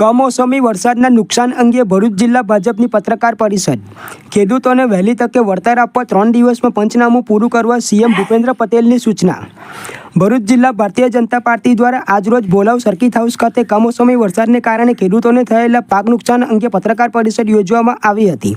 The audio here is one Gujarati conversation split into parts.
કમોસમી વરસાદના નુકસાન અંગે ભરૂચ જિલ્લા ભાજપની પત્રકાર પરિષદ. ખેડૂતોને વહેલી તકે વળતર આપવા ત્રણ દિવસમાં પંચનામું પૂરું કરવા સીએમ ભૂપેન્દ્ર પટેલની સૂચના. ભરૂચ જિલ્લા ભારતીય જનતા પાર્ટી દ્વારા આજરોજ ભોલાવ સર્કિટ હાઉસ ખાતે કમોસમી વરસાદને કારણે ખેડૂતોને થયેલા પાક નુકસાન અંગે પત્રકાર પરિષદ યોજવામાં આવી હતી.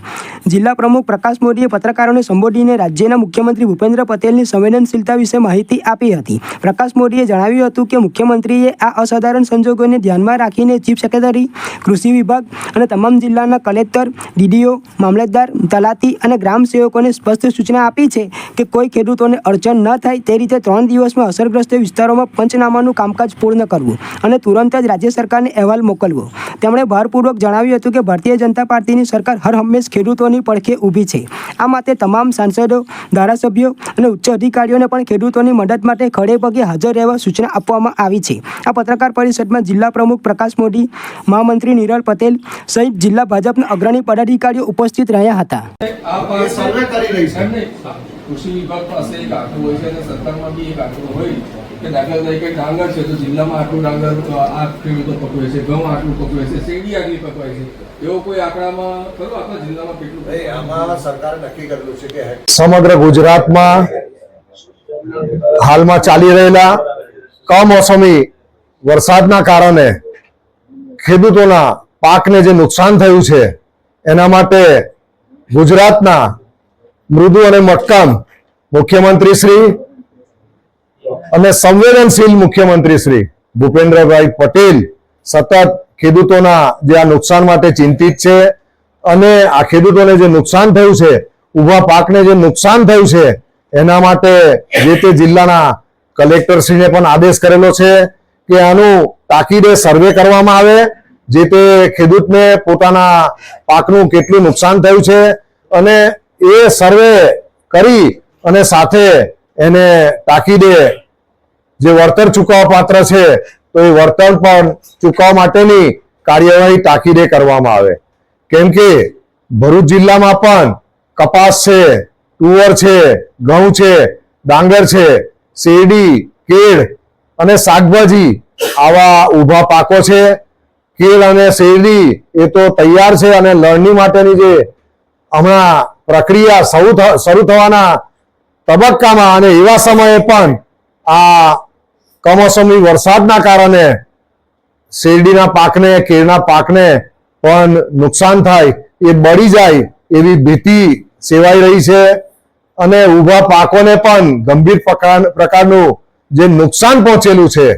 જિલ્લા પ્રમુખ પ્રકાશ મોદીએ પત્રકારોને સંબોધીને રાજ્યના મુખ્યમંત્રી ભૂપેન્દ્ર પટેલની સંવેદનશીલતા વિશે માહિતી આપી હતી. પ્રકાશ મોદીએ જણાવ્યું હતું કે મુખ્યમંત્રીએ આ અસાધારણ સંજોગોને ધ્યાનમાં રાખીને ચીફ સેક્રેટરી, કૃષિ વિભાગ અને તમામ જિલ્લાના કલેક્ટર, ડીડીઓ, મામલતદાર, તલાટી અને ગ્રામ સેવકોને સ્પષ્ટ સૂચના આપી છે કે કોઈ ખેડૂતોને અડચણ ન થાય તે રીતે ત્રણ દિવસમાં અસરગ્રસ્ત વિસ્તારોમાં પંચનામાનું કામકાજ પૂર્ણ કરવું અને તુરંત જ રાજ્ય સરકારને અહેવાલ મોકલવો. તેમણે ભારપૂર્વક જણાવ્યું હતું કે ભારતીય જનતા પાર્ટીની સરકાર હર હંમેશ ખેડૂતોની પડખે ઊભી છે. આ માટે તમામ સાંસદો ધારાસભ્યો અને ઉચ્ચ અધિકારીઓને પણ ખેડૂતોની મદદ માટે ખડે પગે હાજર રહેવા સૂચના આપવામાં આવી છે. આ પત્રકાર પરિષદમાં જિલ્લા પ્રમુખ પ્રકાશ મોદી મહામંત્રી નિરલ પટેલ સહિત જિલ્લા ભાજપના અગ્રણી પદાધિકારીઓ ઉપસ્થિત રહ્યા હતા. કૃષિ વિભાગ પાસે એક આંકડો હોય છે અને સરકારમાં બી એક આંકડો હોય કે દાખલા તરીકે ડાંગર છે તો જિલ્લામાં આટલું ડાંગર આ ખેડૂતો પકવે છે ઘઉં આટલું પકવે છે શેરડી આટલી પકવાય છે એવો કોઈ આંકડામાં ખરું? આપણા જિલ્લામાં કેટલું? આમાં સરકારે નક્કી કરેલું છે કે સમગ્ર ગુજરાતમાં હાલમાં ચાલી રહેલા કમોસમી વરસાદના કારણે ખેડૂતોના પાકને જે નુકસાન થયું છે એના માટે ગુજરાતના મૃદુ અને મક્કામ મુખ્યમંત્રી શ્રી અને સંવેદનશીલ મુખ્યમંત્રી શ્રી ભૂપેન્દ્રભાઈ પટેલ સતત ખેડૂતોના જે આ નુકસાન માટે ચિંતિત છે અને આ ખેડૂતોને જે નુકસાન થયું છે, ઊભા પાકને જે નુકસાન થયું છે, એના માટે જે તે જિલ્લાના કલેક્ટરશ્રીને પણ આદેશ કરેલો છે કે આનું તાકીદે સર્વે કરવામાં આવે, જે તે ખેડૂતને પોતાના પાકનું કેટલું નુકસાન થયું છે અને એ સર્વે કરી અને સાથે એને તાકીદે જે વળતર ચૂકવવા પાત્ર છે, તો એ વળતર પણ ચૂકવવા માટેની કાર્યવાહી તાકીદે કરવામાં આવે. કેમ કે ભરૂચ જિલ્લામાં પણ કપાસ છે, તુવર છે, ઘઉં છે, ડાંગર છે, શેરડી, કેળ અને શાકભાજી આવા ઊભા પાકો છે. કેળ અને શેરડી એ તો તૈયાર છે અને લણણી માટેની જે હમણાં પ્રક્રિયા શરૂ થવાના તબક્કામાં અને એવા સમયે પણ આ કમોસમી વરસાદના કારણે શેરડીના પાકને, કેળના પાકને પણ નુકસાન થાય, એ બળી જાય એવી ભીતિ સેવાઈ રહી છે. અને ઊભા પાકોને પણ ગંભીર પ્રકાર- પ્રકારનું જે નુકસાન પહોંચેલું છે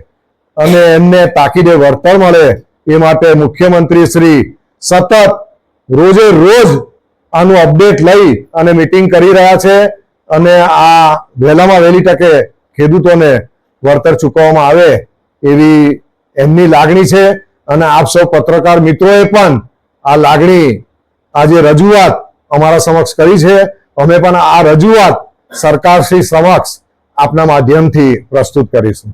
અને એમને તાકીદે વળતર મળે એ માટે મુખ્યમંત્રી શ્રી સતત રોજે રોજ આનું અપડેટ લઈ અને મીટિંગ કરી રહ્યા છે અને આ વહેલામાં વહેલી તકે ખેડૂતોને વળતર ચૂકવવામાં આવે એવી એમની લાગણી છે. અને આપ સૌ પત્રકાર મિત્રોએ પણ આ લાગણી, આ જે રજૂઆત અમારા સમક્ષ કરી છે, અમે પણ આ રજૂઆત સરકારશ્રી સમક્ષ આપના માધ્યમથી પ્રસ્તુત કરીશું.